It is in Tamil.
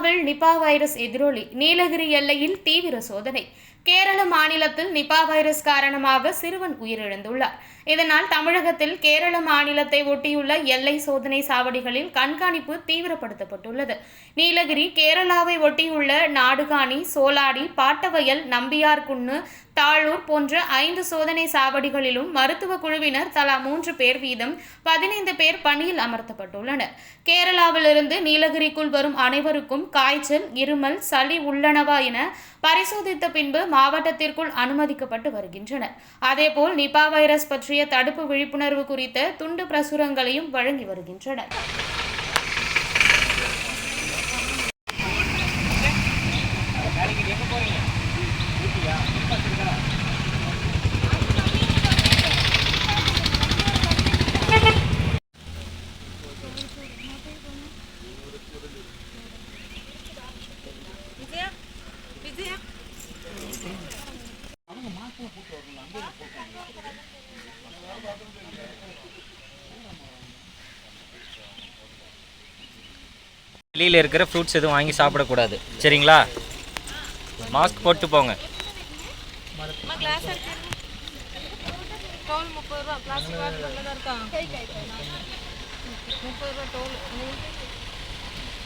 வைரஸ் எதிரொலி நீலகிரி எல்லையில் தீவிர சோதனை. கேரள மாநிலத்தில் நிபா வைரஸ் காரணமாக சிறுவன் உயிரிழந்துள்ளார். இதனால் தமிழகத்தில் கேரள மாநிலத்தை ஒட்டியுள்ள எல்லை சோதனை சாவடிகளில் கண்காணிப்பு தீவிரப்படுத்தப்பட்டுள்ளது. நீலகிரி கேரளாவை ஒட்டியுள்ள நாடுகாணி சோலாடி பாட்டவயல் நம்பியார்குன்னு தாளூர் போன்ற ஐந்து சோதனை சாவடிகளிலும் மருத்துவ குழுவினர் தலா மூன்று பேர் வீதம் பதினைந்து பேர் பணியில் அமர்த்தப்பட்டுள்ளனர். கேரளாவிலிருந்து நீலகிரிக்குள் வரும் அனைவருக்கும் காய்ச்சல் இருமல் சளி உள்ளனவா என பரிசோதித்த பின்பு மாவட்டத்திற்குள் அனுமதிக்கப்பட்டு வருகின்றனர். அதேபோல் நிபா வைரஸ் பற்றிய தடுப்பு விழிப்புணர்வு குறித்த துண்டு பிரசுரங்களையும் வழங்கி வருகின்றனர். வெளியில் இருக்கிற ஃப்ரூட்ஸ் எதுவும் வாங்கி சாப்பிடக்கூடாது. சரிங்களா? மாஸ்க் போட்டு போங்க. முப்பது ரூபா. பிளாஸ்டிக் வாட்டர் நல்லதா இருக்கா? முப்பது ரூபா டோல்